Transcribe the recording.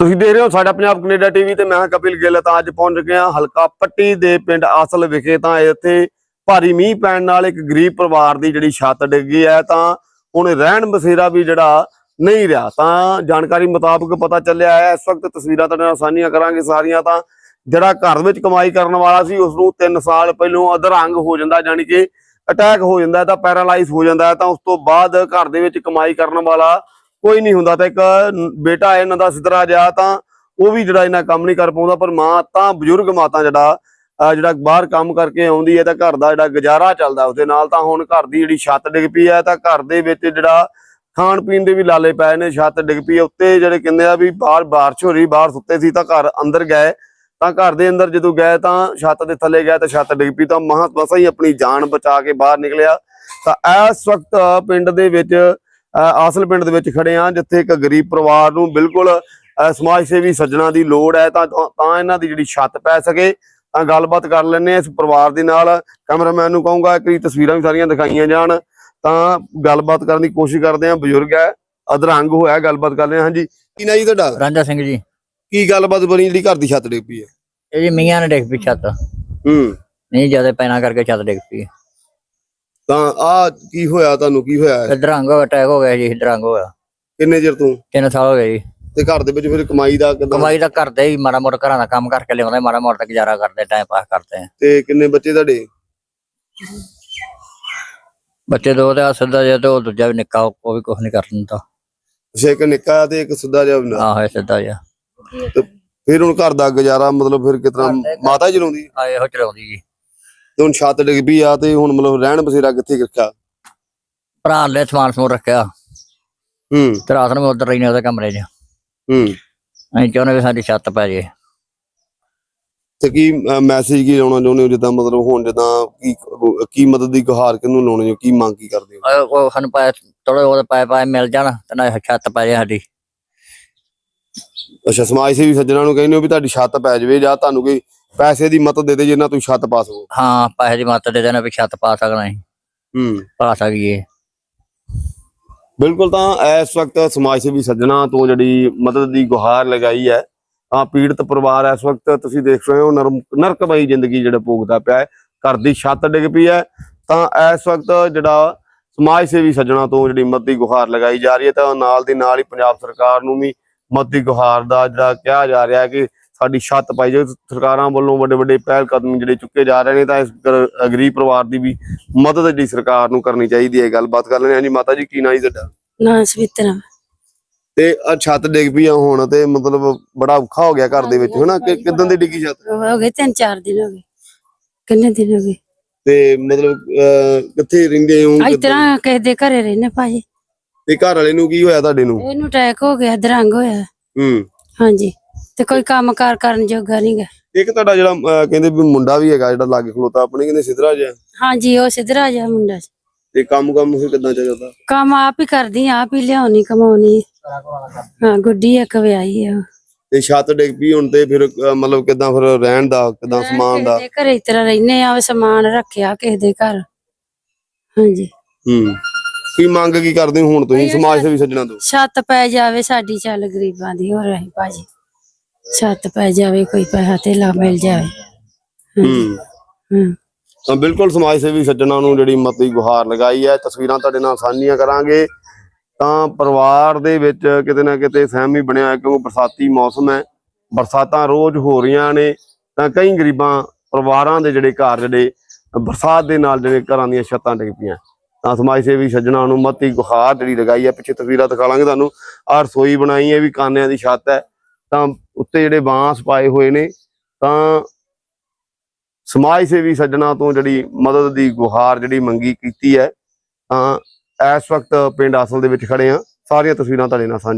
ਤੁਸੀਂ ਦੇਖ ਰਹੇ ਹੋ ਸਾਡਾ ਪੰਜਾਬ ਕੈਨੇਡਾ ਟੀਵੀ ਤੇ ਮੈਂ ਕਪਿਲ ਗਿੱਲ ਤਾਂ ਅੱਜ ਪਹੁੰਚ ਚੁੱਕੇ ਹਾਂ ਹਲਕਾ ਪੱਟੀ ਦੇ ਪਿੰਡ ਆਸਲ ਵਿਖੇ। ਤਾਂ ਇੱਥੇ ਭਾਰੀ ਮੀਂਹ ਪੈਣ ਨਾਲ ਇੱਕ ਗਰੀਬ ਪਰਿਵਾਰ ਦੀ ਜਿਹੜੀ ਛੱਤ ਡਿੱਗੀ ਹੈ, ਤਾਂ ਹੁਣ ਰਹਿਣ ਬਸੇਰਾ ਵੀ ਜਿਹੜਾ ਨਹੀਂ ਰਿਹਾ। ਤਾਂ ਜਾਣਕਾਰੀ ਮੁਤਾਬਕ ਪਤਾ ਚੱਲਿਆ ਹੈ, ਇਸ ਵਕਤ ਤਸਵੀਰਾਂ ਤੁਹਾਡੇ ਨਾਲ ਸਾਂਝੀਆਂ ਕਰਾਂਗੇ ਸਾਰੀਆਂ। ਤਾਂ ਜਿਹੜਾ ਘਰ ਵਿੱਚ ਕਮਾਈ ਕਰਨ ਵਾਲਾ ਸੀ, ਉਸ ਨੂੰ 3 ਸਾਲ ਪਹਿਲੋਂ ਅਧਰੰਗ ਹੋ ਜਾਂਦਾ ਜਾਣੀ ਕਿ ਅਟੈਕ ਹੋ ਜਾਂਦਾ, ਤਾਂ ਪੈਰਾਲਾਈਜ਼ ਹੋ ਜਾਂਦਾ ਹੈ। ਤਾਂ ਉਸ ਤੋਂ ਬਾਅਦ ਘਰ ਦੇ ਵਿੱਚ ਕਮਾਈ ਕਰਨ ਵਾਲਾ ਕੋਈ ਨਹੀਂ ਹੁੰਦਾ ਤਾਂ ਇੱਕ ਬੇਟਾ ਇਹਨਾਂ ਦਾ ਸਿਧਰਾ ਜਾ ਤਾਂ ਉਹ ਵੀ ਜਿਹੜਾ ਇਹਨਾਂ ਕੰਮ ਨਹੀਂ ਕਰ ਪਾਉਂਦਾ, ਪਰ ਮਾਂ ਤਾਂ ਬਜ਼ੁਰਗ ਮਾਤਾ ਜਿਹੜਾ ਜਿਹੜਾ ਬਾਹਰ ਕੰਮ ਕਰਕੇ ਆਉਂਦੀ ਹੈ, ਤਾਂ ਘਰ ਦਾ ਜਿਹੜਾ ਗੁਜ਼ਾਰਾ ਚੱਲਦਾ ਉਹਦੇ ਨਾਲ ਤਾਂ ਹੁਣ ਘਰ ਦੀ ਜਿਹੜੀ ਛੱਤ ਡਿੱਗ ਪਈ ਹੈ, ਤਾਂ ਘਰ ਦੇ ਵਿੱਚ ਜਿਹੜਾ ਖਾਣ ਪੀਣ ਦੇ ਵੀ ਲਾਲੇ ਪਏ ਨੇ, ਛੱਤ ਡਿੱਗ ਪਈ ਹੈ, ਉੱਤੇ ਜਿਹੜੇ ਕਹਿੰਦੇ ਆ ਵੀ ਬਾਹਰ ਬਾਰਿਸ਼ ਹੋ ਰਹੀ, ਬਾਹਰ ਸੁੱਤੇ ਸੀ, ਤਾਂ ਘਰ ਅੰਦਰ ਗਏ, ਤਾਂ ਘਰ ਦੇ ਅੰਦਰ ਜਦੋਂ ਗਏ, ਤਾਂ ਛੱਤ ਦੇ ਥੱਲੇ ਗਏ, ਤਾਂ ਛੱਤ ਡਿੱਗ ਪਈ, ਤਾਂ ਮਹਾਂ ਮਸਾਂ ਹੀ ਆਪਣੀ ਜਾਨ ਬਚਾ ਕੇ ਬਾਹਰ ਨਿਕਲਿਆ, ਤਾਂ ਇਸ ਵਕਤ ਪਿੰਡ ਦੇ ਵਿੱਚ ਆਸਲ ਪਿੰਡ ਦੇ ਵਿੱਚ ਖੜੇ ਆ ਜਿੱਥੇ ਇੱਕ ਗਰੀਬ ਪਰਿਵਾਰ ਨੂੰ ਬਿਲਕੁਲ ਸਮਾਜ ਸੇਵੀ ਸੱਜਣਾ ਦੀ ਲੋੜ ਹੈ ਤਾਂ ਤਾਂ ਇਹਨਾਂ ਦੀ ਜਿਹੜੀ ਛੱਤ ਪੈ ਸਕੇ ਤਾਂ ਗੱਲਬਾਤ ਕਰ ਲੈਣੇ ਇਸ ਪਰਿਵਾਰ ਦੇ ਨਾਲ। ਕੈਮਰਾਮੈਨ ਨੂੰ ਕਹੂੰਗਾ ਕਿ ਤਸਵੀਰਾਂ ਵੀ ਸਾਰੀਆਂ ਦਿਖਾਈਆਂ ਜਾਣ ਤਾਂ ਗੱਲਬਾਤ ਕਰਨ ਦੀ ਕੋਸ਼ਿਸ਼ ਕਰਦੇ ਆ ਬਜ਼ੁਰਗ ਹੈ ਅਧਰੰਗ ਹੋਇਆ ਗੱਲਬਾਤ ਕਰ ਰਹੇ ਹਾਂ ਹਾਂਜੀ। ਕੀ ਨਾ ਜੀ ਤੁਹਾਡਾ? ਰਾਂਝਾ ਸਿੰਘ ਜੀ। ਕੀ ਗੱਲਬਾਤ ਬਣੀ ਜਿਹੜੀ ਘਰ ਦੀ ਛੱਤ ਡਿੱਗ ਪਈ ਹੈ? ਇਹ ਜੀ ਮੀਆਂ ਨੇ ਡਿੱਗ ਪਈ ਛੱਤ। ਹੂੰ। ਨਹੀਂ ਜ਼ਿਆਦਾ ਪੈਣਾ ਕਰਕੇ ਛੱਤ ਡਿੱਗ ਪਈ ਤਾਂ ਆ ਕੀ ਹੋਇਆ ਤੁਹਾਨੂੰ ਕੀ ਹੋਇਆ? ਹੈ? ਇਧਰੰਗ ਅਟੈਕ ਹੋ ਗਿਆ ਜੀ ਇਧਰੰਗ ਹੋਇਆ। ਕਿੰਨੇ ਚਿਰ ਤੋਂ? ਤਿੰਨ ਸਾਲ ਹੋ ਗਏ ਜੀ। ਤੇ ਘਰ ਦੇ ਵਿੱਚ ਫਿਰ ਕਮਾਈ ਦਾ ਕਿੱਦਾਂ? ਕਮਾਈ ਤਾਂ ਕਰਦੇ ਹੀ ਮਾੜਾ ਮੋਟਾ ਘਰਾਂ ਦਾ ਕੰਮ ਕਰਕੇ ਲਿਆਉਂਦੇ ਮਾੜਾ ਮੋਟਾ ਗੁਜ਼ਾਰਾ ਕਰਦੇ ਟਾਈਮ ਪਾਸ ਕਰਦੇ ਆ। ਤੇ ਕਿੰਨੇ ਬੱਚੇ ਤੁਹਾਡੇ? ਬੱਚੇ ਦੋ ਤੇ ਆ ਸਿੱਧਾ ਜਿਹਾ ਤੇ ਉਹ ਦੂਜਾ ਵੀ ਨਿੱਕਾ ਉਹ ਉਹ ਵੀ ਕੁਝ ਨਹੀਂ ਕਰ ਦਿੰਦਾ। ਅੱਛਾ ਇੱਕ ਨਿੱਕਾ ਤੇ ਇੱਕ ਸਿੱਧਾ ਜਿਹਾ ਬਣਾ ਆ ਹੋਇਆ ਸਿੱਧਾ ਜਿਹਾ। ਤੇ ਫਿਰ ਹੁਣ ਘਰ ਦਾ ਗੁਜ਼ਾਰਾ ਮਤਲਬ ਫਿਰ ਕਿਤਨਾ ਮਾਤਾ ਚਲਾਉਂਦੀ? ਆ ਇਹੋ ਚਲਾਉਂਦੀ ਜੀ। ਤੇ ਹੁਣ ਛੱਤ ਡਿੱਗ ਪਈ ਆ ਤੇ ਹੁਣ ਮਤਲਬ ਰਹਿਣ ਬਸੇਰਾ ਕਿੱਥੇ ਰੱਖਿਆ? ਭਰਾ ਲੈ ਸਮਾਨ ਸਮੂਨ ਰੱਖਿਆ। ਹੂੰ। ਤੇ ਰਾਤ ਨੂੰ ਉਧਰ ਰਹਿਣੇ ਉਹਦੇ ਕਮਰੇ 'ਚ। ਹੂੰ। ਅਸੀਂ ਚਾਹੁੰਦੇ ਵੀ ਸਾਡੀ ਛੱਤ ਪੈ ਜੇ। ਤੇ ਕੀ ਮੈਸੇਜ ਕੀ ਲਾਉਣਾ ਚਾਹੁੰਦੇ ਹੋ ਜਿੱਦਾਂ ਮਤਲਬ ਹੁਣ ਜਿੱਦਾਂ ਕੀ ਕੀ ਮਦਦ ਦੀ ਗੁਹਾਰ ਕਿਹਨੂੰ ਲਾਉਣੀ ਹੋ ਕੀ ਮੰਗ ਕੀ ਕਰਦੇ ਹੋ? ਉਹ- ਉਹ ਸਾਨੂੰ ਪੈ ਥੋੜੇ ਉਹਦੇ ਪੈ ਪੈ ਮਿਲ ਜਾਣ ਤੇ ਨਾ ਛੱਤ ਪੈ ਜੇ ਸਾਡੀ। ਅੱਛਾ ਸਮਾਜ ਸੇਵੀ ਸੱਜਣਾ ਨੂੰ ਕਹਿੰਦੇ ਹੋ ਵੀ ਤੁਹਾਡੀ ਛੱਤ ਪੈ ਜਾਵੇ ਜਾਂ ਤੁਹਾਨੂੰ ਕੋਈ ਪੈਸੇ ਦੀ ਮਦਦ ਦੇ ਦੇ ਜਿੰਨਾ ਤੁਸੀਂ ਛੱਤ ਪਾ ਸਕੋ। ਹਾਂ ਪੈਸੇ ਦੀ ਮਦਦ ਦੇ ਦੇਣਾ ਵੀ ਛੱਤ ਪਾ ਸਕਣਾ ਅਸੀਂ। ਹੂੰ। ਪਾ ਸਕੀਏ। ਬਿਲਕੁਲ ਤਾਂ ਇਸ ਵਕਤ ਸਮਾਜ ਸੇਵੀ ਸੱਜਣਾ ਤੋਂ ਜਿਹੜੀ ਮਦਦ ਦੀ ਗੁਹਾਰ ਲਗਾਈ ਹੈ ਤਾਂ ਪੀੜਤ ਪਰਿਵਾਰ ਇਸ ਵਕਤ ਤੁਸੀਂ ਦੇਖ ਰਹੇ ਹੋ ਨਰਕਮਈ ਜ਼ਿੰਦਗੀ ਜਿਹੜਾ ਭੋਗਦਾ ਪਿਆ ਹੈ ਘਰ ਦੀ ਛੱਤ ਡਿੱਗ ਪਈ ਹੈ। ਤਾਂ ਇਸ ਵਕਤ ਜਿਹੜਾ ਸਮਾਜ ਸੇਵੀ ਸੱਜਣਾ ਤੋਂ ਜਿਹੜੀ ਮਦਦ ਦੀ ਗੁਹਾਰ ਲਗਾਈ ਜਾ ਰਹੀ ਹੈ ਤਾਂ ਨਾਲ ਦੀ ਨਾਲ ਹੀ ਪੰਜਾਬ ਸਰਕਾਰ ਨੂੰ ਵੀ ਮਦਦ ਦੀ ਗੁਹਾਰ ਦਾ ਜਿਹੜਾ ਕਿਹਾ ਜਾ ਰਿਹਾ ਹੈ ਕਿ ਸਾਡੀ ਛੱਤ ਪਾਈ ਜਾਵੇ ਸਰਕਾਰਾਂ ਵੱਲੋਂ ਵੱਡੇ ਵੱਡੇ ਪਹਿਲ ਕਦਮ ਜਿਹੜੇ ਚੁੱਕੇ ਜਾ ਰਹੇ ਨੇ ਤਾਂ ਇਸ ਗਰ- ਗਰੀਬ ਪਰਿਵਾਰ ਦੀ ਵੀ ਮਦਦ ਜਿਹੜੀ ਸਰਕਾਰ ਨੂੰ ਕਰਨੀ ਚਾਹੀਦੀ ਹੈ ਗੱਲਬਾਤ ਕਰ ਲੈਣੇ ਹਾਂ। ਜੀ ਮਾਤਾ ਜੀ ਕੀ ਨਾਂ ਜੀ ਤੁਹਾਡਾ? ਨਾ ਸਵਿਤਰਾ ਤੇ ਆ ਛੱਤ ਡਿੱਗ ਪਈ ਆ ਹੁਣ ਤੇ ਮਤਲਬ ਬੜਾ ਔਖਾ ਹੋ ਗਿਆ ਘਰ ਦੇ ਵਿੱਚ ਹਨਾ? ਕਿ ਕਿਦਾਂ ਦੀ ਡਿੱਗੀ ਛੱਤ? ਹੋ ਗਏ ਤਿੰਨ ਚਾਰ ਦਿਨ ਹੋ ਗਏ। ਕਿੰਨੇ ਦਿਨ ਹੋ ਗਏ? ਤੇ ਮਤਲਬ ਕਿੱਥੇ ਰਹਿੰਦੇ ਹੋ? ਇਸ ਤਰ੍ਹਾਂ ਕਿਸੇ ਦੇ ਘਰੇ ਰਹਿੰਦੇ ਭਾਜੀ। ਤੇ ਘਰ ਵਾਲੇ ਨੂੰ ਕੀ ਹੋਇਆ ਤੁਹਾਡੇ ਨੂੰ? ਇਹਨੂੰ ਅਟੈਕ ਹੋ ਗਿਆ ਦਰੰਗ ਹੋਇਆ। ਹੂੰ। ਹਾਂਜੀ। ਤੇ ਕੋਈ ਕੰਮ ਕਾਰ ਕਰਨ ਜੋਗਾ ਨਹੀਂ ਗਾ। ਇੱਕ ਤੁਹਾਡਾ ਜਿਹੜਾ ਅਹ, ਕਹਿੰਦੇ ਵੀ ਮੁੰਡਾ ਵੀ ਹੈਗਾ ਜਿਹੜਾ ਲਾਗੇ ਖਲੋਤਾ ਆਪਣੇ ਕਹਿੰਦੇ ਸਿਧਰਾ ਜਿਹਾ। ਹਾਂਜੀ ਉਹ ਸਿਧਰਾ ਜਾ ਮੁੰਡਾ ਸੀ। ਤੇ ਕੰਮ ਕੰਮ ਫਿਰ ਕਿਦਾਂ ਚੱਲਦਾ? ਕੰਮ ਆਪ ਹੀ ਕਰਦੀ ਆਪ ਹੀ ਲਿਆਉਣੀ ਕਮਾਉਣੀ। ਹਾਂ ਗੁੱਡੀ ਇੱਕ ਵਿਆਹੀ ਆ ਤੇ ਛੱਤ ਡਿੱਗ ਪਈ ਹੁਣ ਤੇ ਫਿਰ ਅਹ, ਮਤਲਬ ਕਿਦਾਂ ਫਿਰ ਰਹਿਣ ਦਾ ਕਿਦਾਂ ਸਮਾਨ ਦਾ? ਕਿਸੇ ਦੇ ਘਰੇ ਇਸ ਤਰ੍ਹਾਂ ਰਹਿੰਦੇ ਆ ਉਹ ਸਮਾਨ ਰੱਖਿਆ ਕਿਸੇ ਦੇ ਘਰ। ਹਾਂਜੀ। ਹੂੰ। ਕੀ ਮੰਗ ਕੀ ਕਰਦੇ ਹੋ ਹੁਣ ਤੁਸੀਂ? ਸਮਾਜ ਸੇਵੀ ਸੱਜਣਾ ਤੋਂ? ਛੱਤ ਪੈ ਜਾਵੇ ਸਾਡੀ ਚੱਲ ਗਰੀਬਾਂ ਦੀ ਹੋ ਰਹੀ ਭਾਜੀ। ਛੱਤ ਪੈ ਜਾਵੇ ਕੋਈ ਪੈਸਾ ਧੇਲਾ ਮਿਲ ਜਾਵੇ। ਹੂੰ। ਹੂੰ। ਤਾਂ ਬਿਲਕੁਲ ਸਮਾਜ ਸੇਵੀ ਸੱਜਣਾ ਨੂੰ ਜਿਹੜੀ ਮਤੀ ਗੁਹਾਰ ਲਗਾਈ ਹੈ ਤਸਵੀਰਾਂ ਤੁਹਾਡੇ ਨਾਲ ਸਾਂਝੀਆਂ ਕਰਾਂਗੇ। ਤਾਂ ਪਰਿਵਾਰ ਦੇ ਵਿੱਚ ਕਿਤੇ ਨਾ ਕਿਤੇ ਸਹਿਮੀ ਬਣਿਆ ਹੈ ਕਿਉਂਕਿ ਬਰਸਾਤੀ ਮੌਸਮ ਹੈ ਬਰਸਾਤਾਂ ਰੋਜ਼ ਹੋ ਰਹੀਆਂ ਨੇ ਤਾਂ ਕਈ ਗਰੀਬਾਂ ਪਰਿਵਾਰਾਂ ਦੇ ਜਿਹੜੇ ਘਰ ਜਿਹੜੇ ਬਰਸਾਤ ਦੇ ਨਾਲ ਜਿਹੜੇ ਘਰਾਂ ਦੀਆਂ ਛੱਤਾਂ ਡਿੱਗ ਪਈਆਂ। ਤਾਂ ਸਮਾਜ ਸੇਵੀ ਸੱਜਣਾ ਨੂੰ ਮਤੀ ਗੁਹਾਰ ਜਿਹੜੀ ਲਗਾਈ ਹੈ ਪਿੱਛੇ ਤਸਵੀਰਾਂ ਦਿਖਾ ਲਾਂਗੇ ਤੁਹਾਨੂੰ। ਆਹ ਰਸੋਈ ਬਣਾਈ ਹੈ ਵੀ ਕਾਨਿਆਂ ਦੀ ਛੱਤ ਹੈ। ਤਾਂ ਉੱਤੇ ਜਿਹੜੇ ਬਾਂਸ ਪਾਏ ਹੋਏ ਨੇ, ਤਾਂ ਸਮਾਜ ਸੇਵੀ ਸੱਜਣਾ ਤੋਂ ਜਿਹੜੀ ਮਦਦ ਦੀ ਗੁਹਾਰ ਜਿਹੜੀ ਮੰਗੀ ਕੀਤੀ ਹੈ, ਤਾਂ ਇਸ ਵਕਤ ਪਿੰਡ ਆਸਲ ਦੇ ਵਿੱਚ ਖੜੇ ਆ ਸਾਰੀਆਂ ਤਸਵੀਰਾਂ ਤੁਹਾਡੇ ਨਾਲ ਸਾਂਝੀਆਂ